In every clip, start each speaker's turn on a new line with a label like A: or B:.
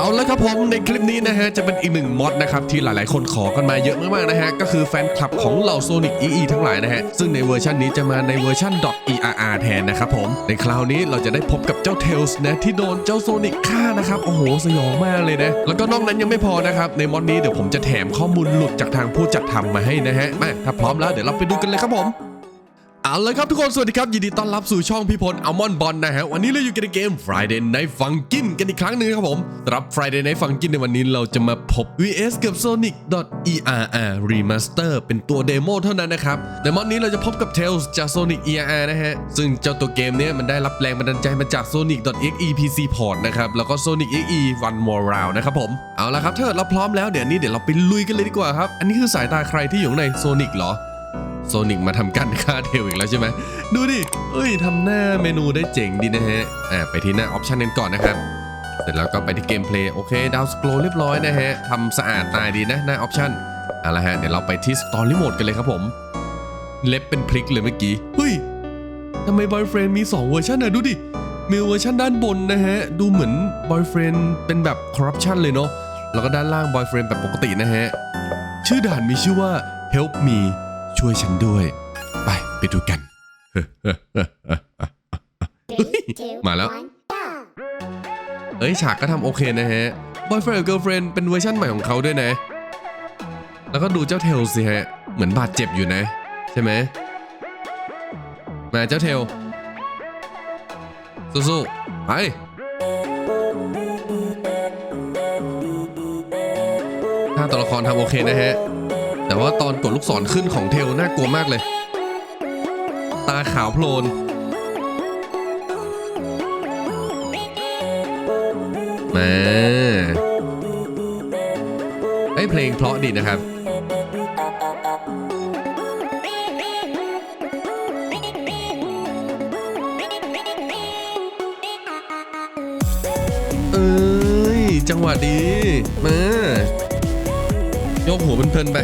A: เอาละครับผมในคลิปนี้นะฮะจะเป็นอีกหนึ่งมอดนะครับที่หลายๆ คนขอกันมาเยอะมากๆนะฮะก็คือแฟนคลับของเหล่า Sonic EE ทั้งหลายนะฮะซึ่งในเวอร์ชันนี้จะมาในเวอร์ชัน .err แทนนะครับผมในคราวนี้เราจะได้พบกับเจ้า Tails นะที่โดนเจ้า Sonic ฆ่านะครับโอ้โหสยองมากเลยนะแล้วก็นอกนั้นยังไม่พอนะครับในมอดนี้เดี๋ยวผมจะแถมข้อมูลหลุดจากทางผู้จัดทำมาให้นะฮะมาถ้าพร้อมแล้วเดี๋ยวเราไปดูกันเลยครับผม เอาลยครับทุกคน สวัสดีครับ ยินดีต้อนรับสู่ช่องพี่พลอัลมอนบอลนะฮะ วันนี้เราอยู่กันในเกม Friday Night Funkin กันอีกครั้งหนึ่งครับผมสำหรับ Friday Night Funkin ในวันนี้เราจะมาพบ VS กับ Sonic ERR Remaster เป็นตัวเดโมเท่านั้นนะครับในมอดนี้เราจะพบกับ Tails จาก Sonic ERR นะฮะ ซึ่งเจ้าตัวเกมเนี้ยมันได้รับแรงบันดาลใจมาจาก Sonic .exe PC port นะครับ แล้วก็ Sonic EXE One More Round นะครับผม เอาละครับถ้าเกิดเราพร้อมแล้วเดี๋ยวนี้เดี๋ยวเราไปลุยกันเลยดีกว่าครับ อันนี้คือสายตาใครที่อยู่ใน Sonic เหรอ โซนิกมาทำการฆ่าเทลอีกแล้วใช่ไหมดูดิ เอ้ยทำหน้าเมนูได้เจ๋งดีนะฮะ อ่าไปที่หน้าออปชันกันก่อนนะครับ เสร็จแล้วก็ไปที่เกมเพลย์โอเค ดาวสโครเรียบร้อยนะฮะทำสะอาดตายดีนะหน้าออปชันเอาละฮะ เดี๋ยวเราไปที่สตอรี่โหมดกันเลยครับผม เล็บเป็นพลิกเลยเมื่อกี้ เฮ้ยทำไมบอยเฟรนมี 2 เวอร์ชันนะดูดิ มีเวอร์ชันด้านบนนะฮะ ดูเหมือนบอยเฟรนเป็นแบบคอร์รัปชันเลยเนาะแล้วก็ด้านล่างบอยเฟรนแบบปกตินะฮะ ชื่อด่านมีชื่อว่า Help Me ช่วยฉันด้วย ไปไปดูกัน มาแล้ว เอ้ยฉากก็ทำโอเคนะฮะ Boyfriend Girlfriend เป็นเวอร์ชั่นใหม่ของเขาด้วยนะ แล้วก็ดูเจ้าเทลสิฮะ เหมือนบาดเจ็บอยู่นะ ใช่ไหม มาเจ้าเทล สู้ๆไปถ้าตัวละครทำโอเคนะฮะ แต่ว่าตอนกดลูกศรขึ้นของเทลน่ากลัวมากเลย ตาขาวโพลน มาไอ้เพลงเพราะดีนะครับเอ้ย จังหวะดี มา ยกหัวเพลินๆไป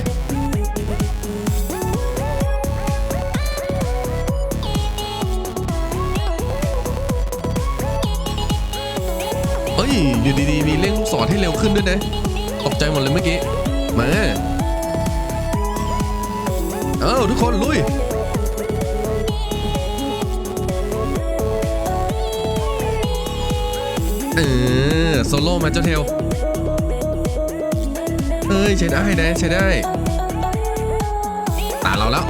A: เอ้ย อยู่ดีๆ มีเร่งลูกศรให้เร็วขึ้นด้วยนะตกใจหมดเลยเมื่อกี้ มา เอ้าทุกคนลุยเออโซโล่มาเจ้าเทล เอ้ยใช้ได้นะใช้ได้ตาเราแล้ว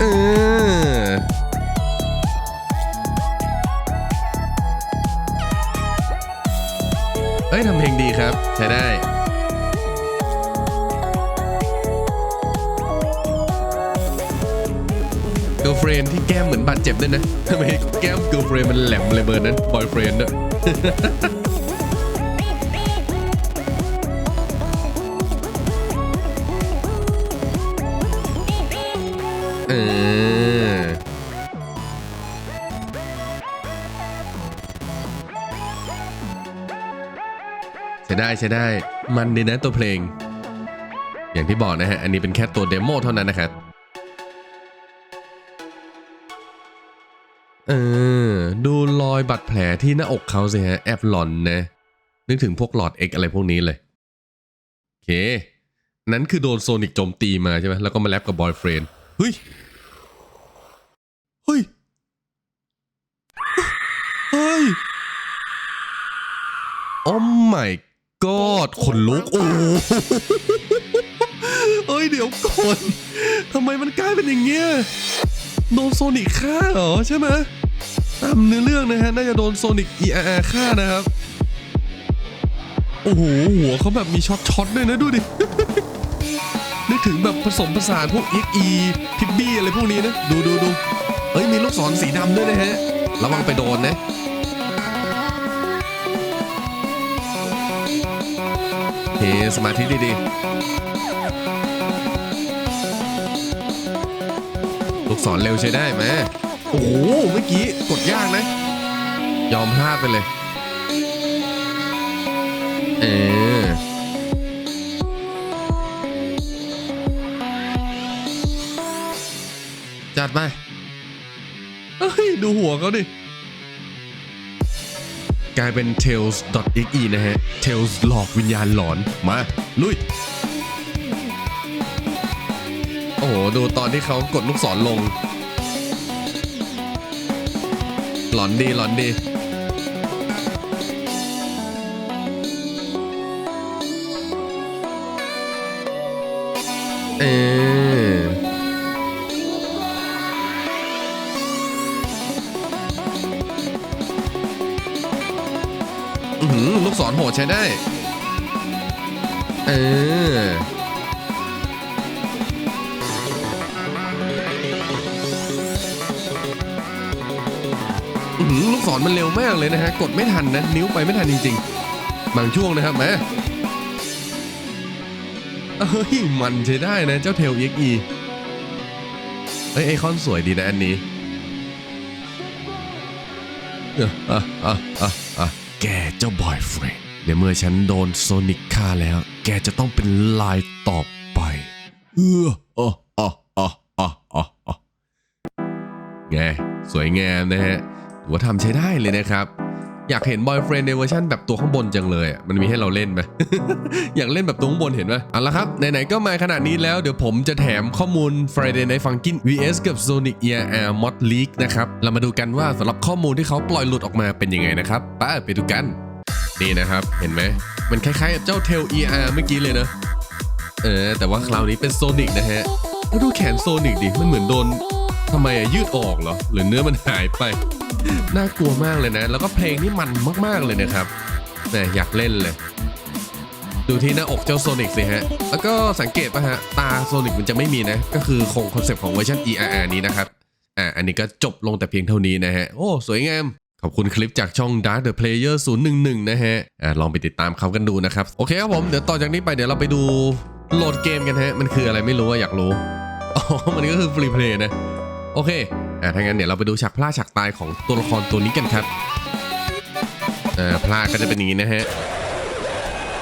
A: เออเอ้ยทำเพลงดีครับ ใช้ได้ เกิร์ลเฟรนที่แก้มเหมือนบาดเจ็บด้วยนะทำไมแก้มเกิร์ลเฟรนมันแหลมเลยเบอร์นั้นบอยเฟรนเนอะเออใช้ได้ใช้ได้มันดีนะตัวเพลง อย่างที่บอกนะฮะ อันนี้เป็นแค่ตัวเดโมเท่านั้นนะครับ เออ ดูรอยบาดแผลที่หน้าอกเขาสิฮะ แอบหลอนนะ นึกถึงพวกหลอดเอ็กอะไรพวกนี้เลย โอเค นั้นคือโดนโซนิกโจมตีมาใช่ไหมแล้วก็มาแลบกับบอยเฟรนด์เฮ้ย เฮ้ย เฮ้ยโอ้ my god ขนลุก โอ้เฮ้ยเดี๋ยวก่อนทำไมมันกลายเป็นอย่างเงี้ยโดนโซนิกฆ่าเหรอใช่ไหม ตามเนื้อเรื่องนะฮะ น่าจะโดนโซนิก ERR ฆ่านะครับ โอ้โห หัวเขาแบบมีช็อตช็อตๆด้วยนะดูดิ นึกถึงแบบผสมผสานพวก XE พิบบี้อะไรพวกนี้นะ ดูดูดูเฮ้ย มีลูกศรสีดำด้วยนะฮะ ระวังไปโดนนะเฮสมาธิดีๆลูกศรเร็วใช้ได้ไหม โอ้โหเมื่อกี้กดยากนะ ยอมพลาดไปเลย เออจัดไปเฮ้ย ดูหัวเขาดิ กลายเป็น tales.exe นะฮะ tales หลอกวิญญาณหลอน มา ลุย โอ้โห ดูตอนที่เขากดลูกศรลง หลอนดีหลอนดี เอออือหือลูกศรโหดใช้ได้ เออ อือหือลูกศรมันเร็วมากเลยนะฮะ กดไม่ทันนะ นิ้วไปไม่ทันจริงๆ บางช่วงนะครับแมาเฮ้ย มันใช้ได้นะ เจ้าเทล EXE เฮ้ยไอคอนสวยดีนะอันนี้อะอะอะอะอะแกเจ้าบอยเฟรนด์ในเมื่อฉันโดนโซนิกฆ่าแล้ว แกจะต้องเป็นลายต่อไป เอออ๋ออ๋ออ๋ออ๋ออ๋อไง สวยงามนะฮะ ถือว่าทำใช้ได้เลยนะครับ อยากเห็นบอยเฟรนด์ในเวอร์ชันแบบตัวข้างบนจังเลยมันมีให้เราเล่นไหมอยากเล่นแบบตัวข้างบนเห็นไหมเอาละครับ ไหนๆก็มาขนาดนี้แล้วเดี๋ยวผมจะแถมข้อมูล Friday Night Funkin' vs กับ Sonic ERR Mod Leak นะครับ เรามาดูกันว่าสำหรับข้อมูลที่เขาปล่อยหลุดออกมาเป็นยังไงนะครับไป้าไปดูกัน นี่นะครับเห็นไหมมันคล้ายๆกับเจ้า Tail ER เมื่อกี้เลยเนอะเออแต่ว่าคราวนี้เป็น Sonic นะฮะแล้วดูแขน Sonic ดิมันเหมือนโดนทำไมอะยืดออกเหรอ หรือเนื้อมันหายไป น่ากลัวมากเลยนะ แล้วก็เพลงนี่มันมากๆเลยนะครับแหมอยากเล่นเลย ดูที่หน้าอกเจ้าโซนิกสิฮะ แล้วก็สังเกตป่ะฮะ ตาโซนิกมันจะไม่มีนะ ก็คือคงคอนเซปต์ของเวอร์ชัน ERR นี้นะครับ อ่า อันนี้ก็จบลงแต่เพียงเท่านี้นะฮะ โอ้ สวยงามขอบคุณคลิปจากช่อง Dark the Player 011 นะฮะอ่าลองไปติดตามเขากันดูนะครับ โอเคครับผม เดี๋ยวต่อจากนี้ไปเดี๋ยวเราไปดูโหลดเกมกันฮะ มันคืออะไรไม่รู้อะอยากรู้ อ๋อ มันก็คือฟรีเพลย์นะ โอเค อ่าถ้างั้นเดี๋ยวเราไปดูฉากพลาดฉากตายของตัวละครตัวนี้กันครับอ่าพลาดก็จะเป็นอย่างนี้นะฮะ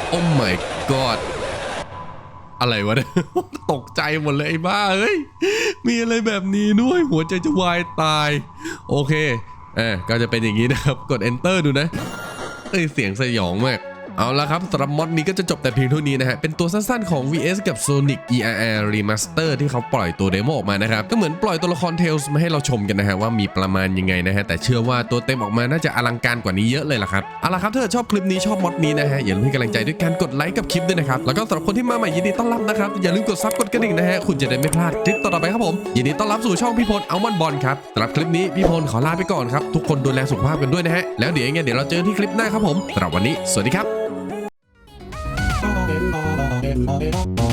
A: โอ้ my god อะไรวะเนี่ยตกใจหมดเลยไอ้บ้าเอ้ยมีอะไรแบบนี้ด้วยหัวใจจะวายตาย โอเคอ่าก็จะเป็นอย่างนี้นะครับ กด enter ดูนะเอ้ยเสียงสยองมาก เอาละครับสำหรับมอดนี้ก็จะจบแต่เพียงเท่านี้นะฮะ เป็นตัวสั้นๆของ VS กับ Sonic ERR Remaster ที่เขาปล่อยตัวเดโมออกมานะครับ ก็เหมือนปล่อยตัวละคร Tails มาให้เราชมกันนะฮะ ว่ามีประมาณยังไงนะฮะ แต่เชื่อว่าตัวเต็มออกมาน่าจะอลังการกว่านี้เยอะเลยล่ะครับ เอาละครับถ้าชอบคลิปนี้ชอบมอดนี้นะฮะอย่าลืมให้กำลังใจด้วยการกดไลค์กับคลิปด้วยนะครับ แล้วก็สำหรับคนที่มาใหม่ยินดีต้อนรับนะครับอย่าลืมกดซับกดกระดิ่งนะฮะคุณจะได้ไม่พลาดคลิปต่อไปครับผมยินดีต้อนรับสู่ช่องพี่พลอัลมอนบอลครับสำหรับคลิปนี้พี่พลขอลาไปก่อนครับทุกคนดูแลสุขภาพกันด้วยนะฮะแล้วเดี๋ยวยังไงเดี๋ยวเราเจอที่คลิปหน้าครับผมสำหรับวันนี้สวัสดีครับ
B: Love it.